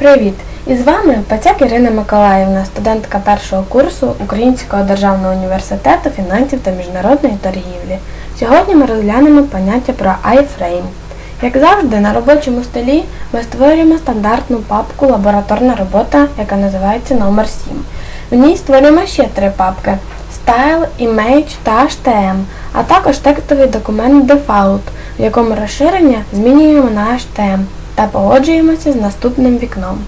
Привіт! І з вами Пацяк Ірина Миколаївна, студентка першого курсу Українського державного університету фінансів та міжнародної торгівлі. Сьогодні ми розглянемо поняття про iFrame. Як завжди, на робочому столі ми створюємо стандартну папку Лабораторна робота, яка називається номер 7 В ній створюємо ще три папки Style, Image та HTM, а також текстовий документ Default, в якому розширення змінюємо на HTM та погоджуємося з наступним вікном.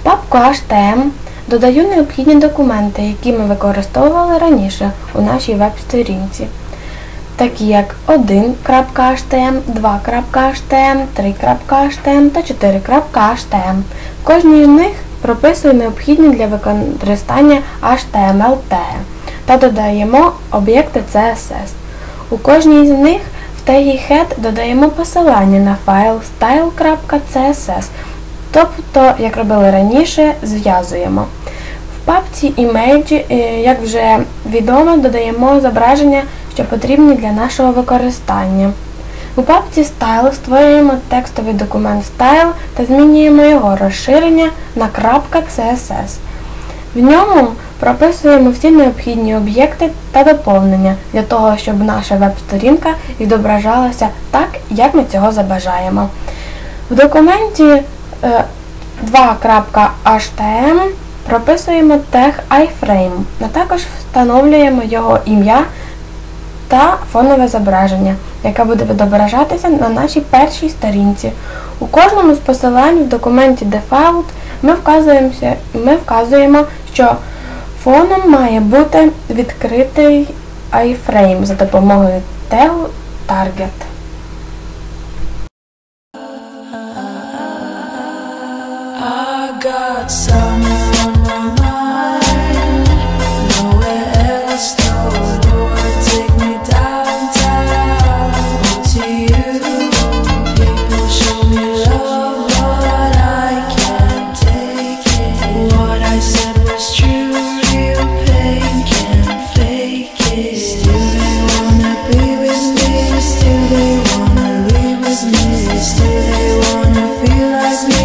В папку HTM додаю необхідні документи, які ми використовували раніше у нашій веб-сторінці, такі як 1.htm, 2.htm, 3.htm та 4.htm. В кожній з них прописую необхідні для використання HTML теги та додаємо об'єкти CSS. У кожній з них в тегі head додаємо посилання на файл style.css, тобто, як робили раніше, зв'язуємо. В папці Image, е, як вже відомо, додаємо зображення, що потрібні для нашого використання. У папці Style створюємо текстовий документ Style та змінюємо його розширення на .css. В ньому прописуємо всі необхідні об'єкти та доповнення для того, щоб наша веб-сторінка відображалася так, як ми цього забажаємо. В документі е, 2.htm прописуємо тег iFrame, а також встановлюємо його ім'я та фонове зображення, яке буде відображатися на нашій першій сторінці. У кожному з посилань в документі Default ми вказуємо, ми вказуємо, що фоном має бути відкритий iFrame за допомогою тегу Target. I got summer is me. Still they wanna feel like me.